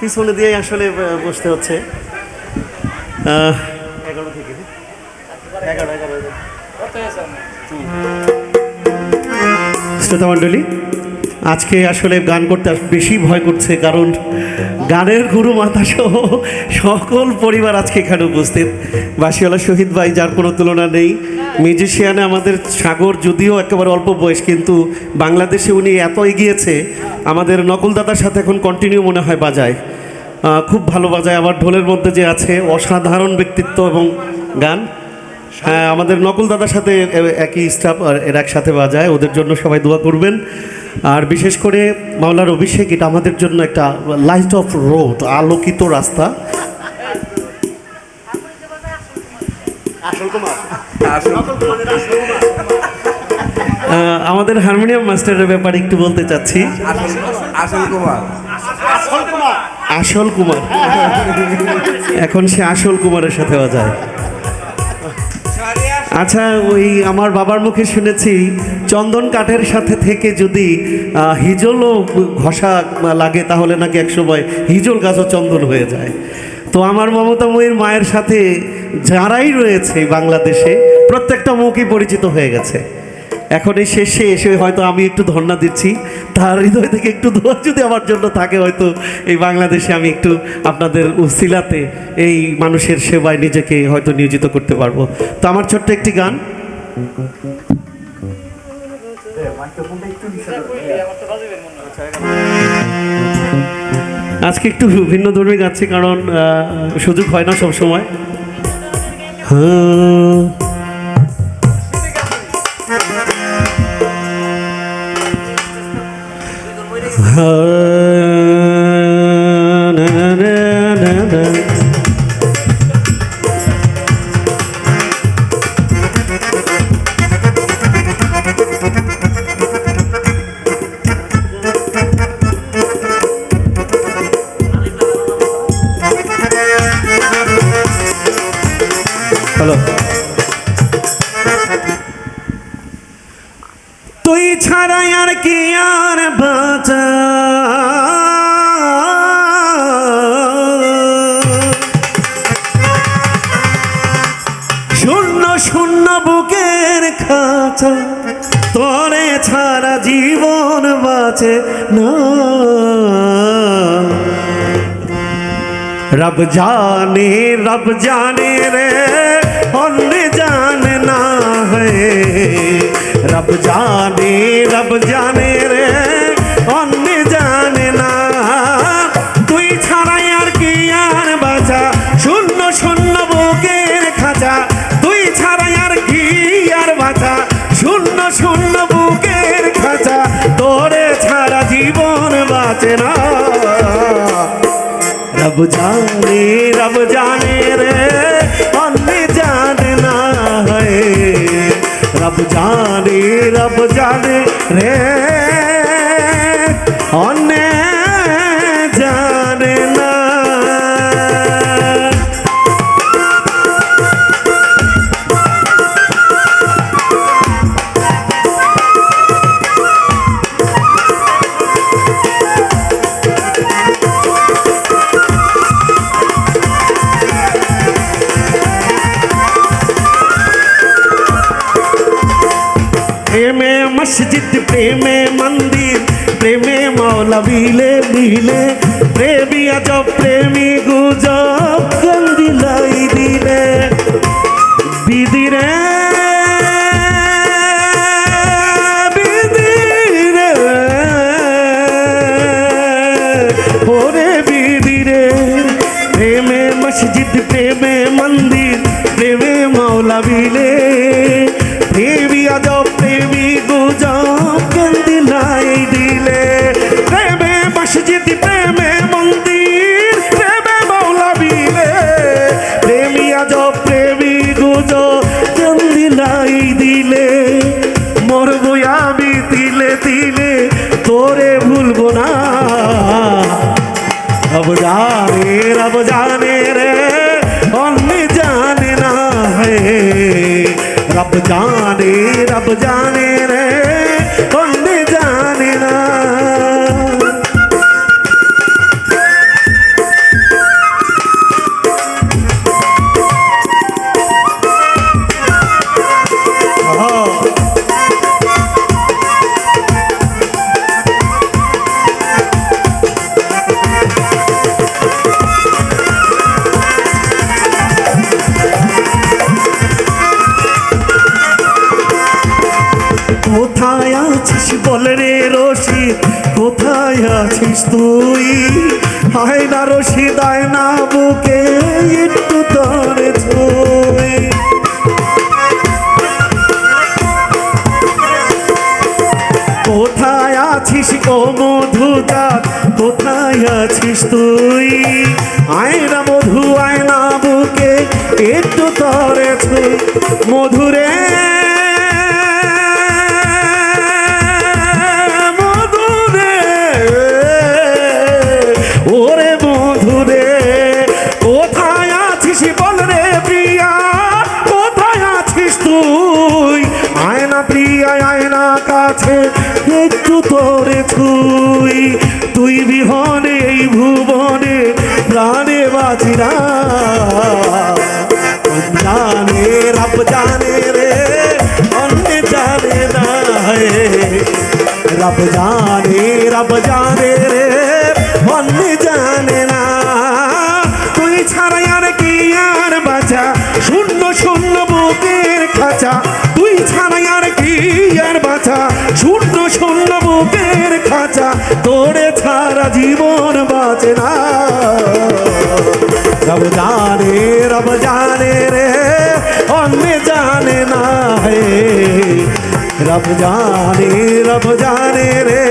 পিছনে দিয়ে আসলে বসতে হচ্ছে। আহ, এগারো থেকে এগারো এগারো এগারো। শ্রোতা মণ্ডলী আজকে আসলে গান করতে বেশি ভয় করছে কারণ গানের গুরু মাতা সহ সকল পরিবার আজকে এখানে উপস্থিত। বাসিওয়ালা শহীদ ভাই যার কোনো তুলনা নেই। মিউজিশিয়ানে আমাদের সাগর যদিও একেবারে অল্প বয়স, কিন্তু বাংলাদেশে উনি এত এগিয়েছে, আমাদের নকল দাদার সাথে এখন কন্টিনিউ মনে হয় বাজায়। খুব ভালো বাজায়, আবার ঢোলের মধ্যে যে আছে অসাধারণ ব্যক্তিত্ব এবং গান। হ্যাঁ আমাদের নকল দাদার সাথে একই স্টাফ এরা একসাথে বাজায়, ওদের জন্য সবাই দোয়া করবেন। আর বিশেষ করে মাওলার অভিষেক, এটা আমাদের জন্য একটা লাইট অফ রোড আলোকিত রাস্তা। আমাদের হারমোনিয়াম মাস্টারের ব্যাপারে একটু বলতে চাচ্ছি। আসল কুমার। আসল কুমার। এখন সে আসল কুমারের সাথে বাজায় আচ্ছা ওই আমার বাবার মুখে শুনেছি চন্দন কাঠের সাথে থেকে যদি হিজলও ঘষা লাগে তাহলে নাকি একসময় হিজল গাছও চন্দন হয়ে যায়। তো আমার মমতাময়ীর মায়ের সাথে যারাই রয়েছে বাংলাদেশে, প্রত্যেকটা মুখই পরিচিত হয়ে গেছে। এখন এই শেষে এসে হয়তো আমি একটু ধর্ণা দিচ্ছি। তার হৃদয় থেকে একটু দোয়া যদি আমার জন্য থাকে, হয়তো এই বাংলাদেশে আমি একটু আপনাদের উসিলাতে এই মানুষের সেবায় নিজেকে হয়তো নিয়োজিত করতে পারব। তো আমার ছোট্ট একটি গান। আজকে একটু ভিন্ন ধর্মী গাচ্ছি, কারণ সুযোগ হয় না সব সময় হ্যাঁ। ছাড়া জীবন বাঁচে না। রব জানে রব জানে রে, অন্য জান না হে রব জানে রব জানে रब जाने रब जाने रे अन्य जानना है रब जाने रब जाने रे মসজিদ প্রেমে মন্দির, প্রেমে মৌলা বিলে বিলে প্রেমী আজব, প্রেমী গুজব গন্দিলাই দিলে। বিদিরে মসজিদ, প্রেমে মন্দির, প্রেমে মৌলা বিলে আছিস বল রে রশিদ কোথায় আছিস তুই? হায় না রশিদ আয় না বুকে, একটু তরে ছুঁই কোথায় আছিস ও মধুজাত কোথায় আছিস তুই? আয়না মধু, আয়না বুকে, একটু তরে ছুঁই মধুরে তুই। আয়না প্রিয় আয়না কাছে একটু তোরে তুই শূন্য মুখের খাঁচা, তোরে ছাড়া জীবন বাঁচে না। রব জানে রব জানে রে, অন্য জানে না হে। রব জানে রব জানে রে